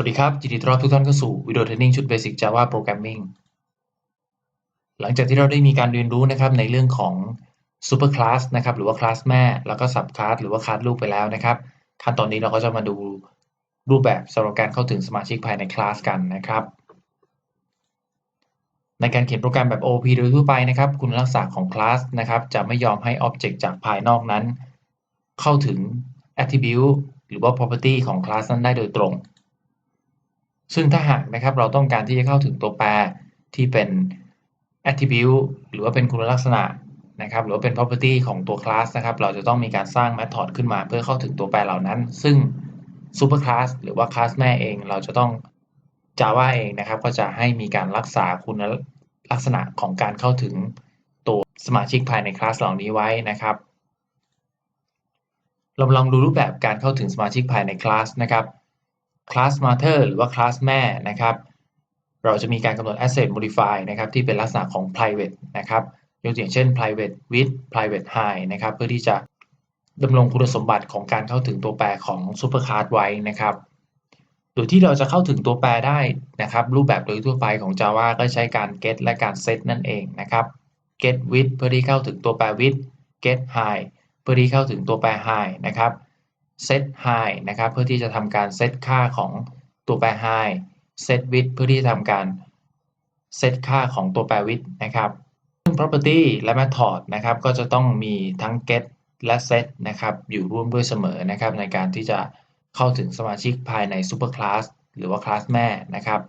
สวัสดีครับ ยินดีต้อนรับทุกท่านเข้าสู่วิดีโอเทรนนิ่งชุด Basic Java Programming หลังจากที่เราได้มีการเรียนรู้นะครับในเรื่องของ Super Class นะครับหรือว่าคลาสแม่ แล้วก็ Sub Class หรือว่าคลาสลูกไปแล้วนะครับ ขั้นตอนนี้เราก็จะมาดูรูปแบบสำหรับการเข้าถึงสมาชิกภายในคลาสกันนะครับ ในการเขียนโปรแกรมแบบ OOP โดยทั่วไปนะครับ คุณลักษณะของคลาสนะครับจะไม่ยอมให้ Object จากภายนอกนั้น เข้าถึง Attribute หรือว่า Property ของคลาสนั้นได้โดยตรง ซึ่งถ้าหากนะครับเราต้องการที่จะเข้าถึงตัวแปรที่เป็น attribute หรือว่าเป็นคุณลักษณะนะครับ หรือว่าเป็น property ของตัว class นะครับ เราจะต้องมีการสร้าง method ขึ้นมาเพื่อเข้าถึงตัวแปรเหล่านั้น ซึ่ง super class หรือว่า class แม่เอง เราจะต้อง Java เองนะครับ ก็จะให้มีการรักษาคุณลักษณะของการเข้าถึงตัวสมาชิกภายในคลาสเหล่านี้ไว้นะครับ เราลองดูรูปแบบการเข้าถึงสมาชิกภายในคลาสนะครับ class master หรือว่า class แม่นะครับ เราจะมีการกำหนด asset modify นะครับที่เป็นลักษณะของ private นะครับยกตัวอย่างเช่น private with private high นะครับเพื่อที่จะดำรงคุณสมบัติของการเข้าถึงตัวแปรของ superclass ไว้นะครับ โดยที่เราจะเข้าถึงตัวแปรได้นะครับ รูปแบบโดยทั่วไปของ Java ก็ใช้การ get และการ set นั่นเองนะครับ get with เพื่อที่เข้าถึงตัวแปร with get high เพื่อที่เข้าถึงตัวแปร high นะครับ set high นะครับเพื่อที่จะทำการเซตค่าของตัวแปร high set width เพื่อที่จะทำการเซตค่าของตัวแปร width นะครับซึ่ง property และ method นะครับก็จะต้องมีทั้ง get และ set นะครับอยู่ร่วมด้วยเสมอนะครับในการที่จะเข้าถึงสมาชิกภายใน super class หรือว่า class แม่นะครับ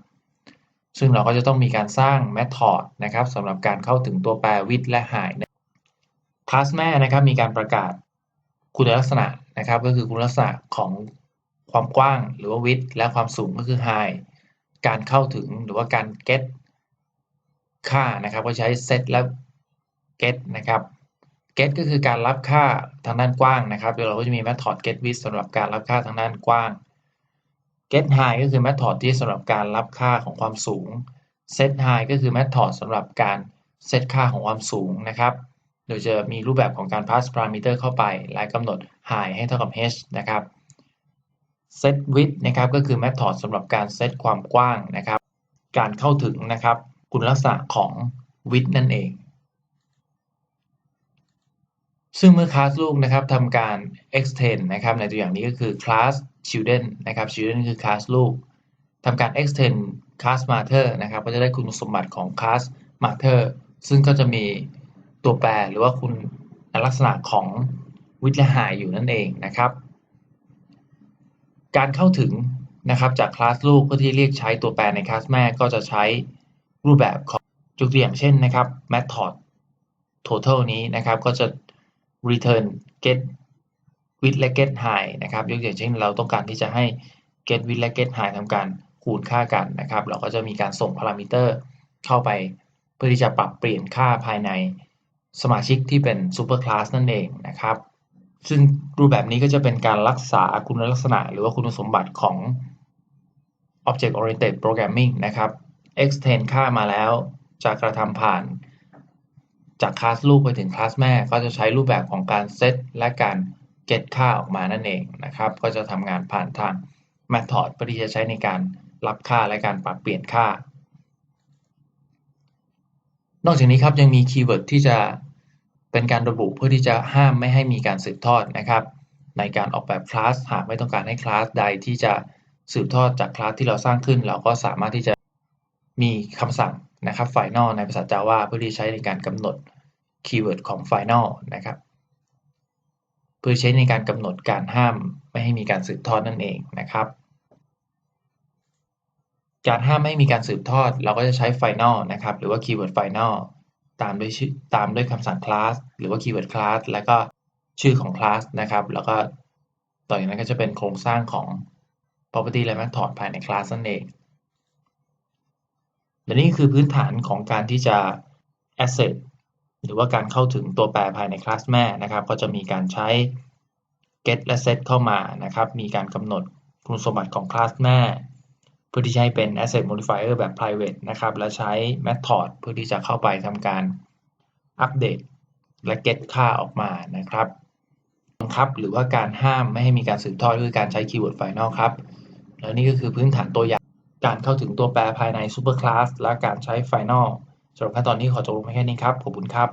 ซึ่งเราก็จะต้องมีการสร้าง method นะครับสำหรับการเข้าถึงตัวแปร width และ high class แม่นะครับมีการประกาศคุณลักษณะ นะครับ ก็คือคุณลักษณะของความกว้างหรือว่า width และความสูงก็คือ high การเข้าถึงหรือว่าการ get ค่านะครับ ก็ใช้ set และ get นะครับ get ก็คือการรับค่าทางด้านกว้างนะครับโดยเราก็จะมี method get width สำหรับการรับค่าทางด้านกว้าง get high ก็คือ method ที่สำหรับการรับค่าของความสูง set high ก็คือ method สำหรับการ set ค่าของความสูงนะครับ โดยจะมีรูปแบบของการ pass parameter เข้าไป และกำหนด high ให้เท่ากับ h นะครับ set width นะครับก็คือ method สำหรับการ set ความกว้างนะครับ การเข้าถึงนะครับ คุณลักษณะของ width นั่นเอง ซึ่งเมื่อ class ลูกนะครับทำการ extend นะครับ ในตัวอย่างนี้ก็คือ class children นะครับ children คือ class ลูกทำการ extend class master นะครับ ก็จะได้คุณสมบัติของ class master ซึ่งก็จะมี ตัวแปรหรือว่าคุณลักษณะของวิทยาหายอยู่นั่นเองนะครับ การเข้าถึงนะครับจากคลาสลูกเพื่อที่เรียกใช้ตัวแปรในคลาสแม่ก็จะใช้รูปแบบของยกตัวอย่างเช่นนะครับ method total นี้นะครับก็จะ return get with และ get high นะครับยกตัวอย่างเช่นเราต้องการที่จะให้ get with และ get high ทำการคูณค่ากันนะครับ เราก็จะมีการส่งพารามิเตอร์เข้าไป เพื่อที่จะปรับเปลี่ยนค่าภายใน สมาชิกที่เป็นซูเปอร์คลาสนั่นเองนะครับ ซึ่งรูปแบบนี้ก็จะเป็นการรักษาคุณลักษณะ หรือว่าคุณสมบัติของ Object Oriented Programming นะครับ extend ค่ามาแล้วจะกระทำผ่านจากคลาสลูกไปถึงคลาสแม่ ก็จะใช้รูปแบบของการ set และการ get ค่าออกมานั่นเองนะครับ ก็จะทำงานผ่านทาง method เพื่อที่จะใช้ในการรับค่าและการปรับเปลี่ยนค่า นอกจากนี้ครับยังมีคีย์เวิร์ดที่จะเป็นการระบุเพื่อที่จะห้ามไม่ให้มีการสืบทอดนะครับ ในการออกแบบคลาสหากไม่ต้องการให้คลาสใดที่จะสืบทอดจากคลาสที่เราสร้างขึ้น เราก็สามารถที่จะมีคำสั่งนะครับ final ในภาษา Java เพื่อที่ใช้ในการกำหนดคีย์เวิร์ดของ final นะครับ เพื่อใช้ในการกำหนดการห้ามไม่ให้มีการสืบทอดนั่นเองนะครับ การห้ามไม่มีการสืบทอด เราก็จะใช้ final นะครับ หรือว่า keyword final ตามด้วยชื่อตามด้วยคำสั่ง class หรือว่า keyword class แล้วก็ชื่อของ class นะครับ แล้วก็ต่อจากนั้นก็จะเป็นโครงสร้างของ property และ method ภายใน class นั่นเองและนี่คือพื้นฐานของการที่จะ asset หรือว่าการเข้าถึงตัวแปรภายในคลาสแม่นะครับ ก็จะมีการใช้ get และ set เข้ามานะครับ มีการกำหนดคุณสมบัติของคลาสแม่ เพื่อที่จะให้เป็น asset modifier แบบ private นะครับ และใช้ method เพื่อที่จะเข้าไปทำการอัปเดตและ get ค่าออกมานะครับบังคับหรือว่าการห้ามไม่ให้มีการสืบทอดด้วยการใช้ keyword final ครับ แล้วนี่ก็คือพื้นฐานตัวอย่างการเข้าถึงตัวแปรภายใน Superclass และการใช้ Final สำหรับขั้นตอนนี้ขอจบลงเพียงแค่นี้ครับ ขอบคุณครับ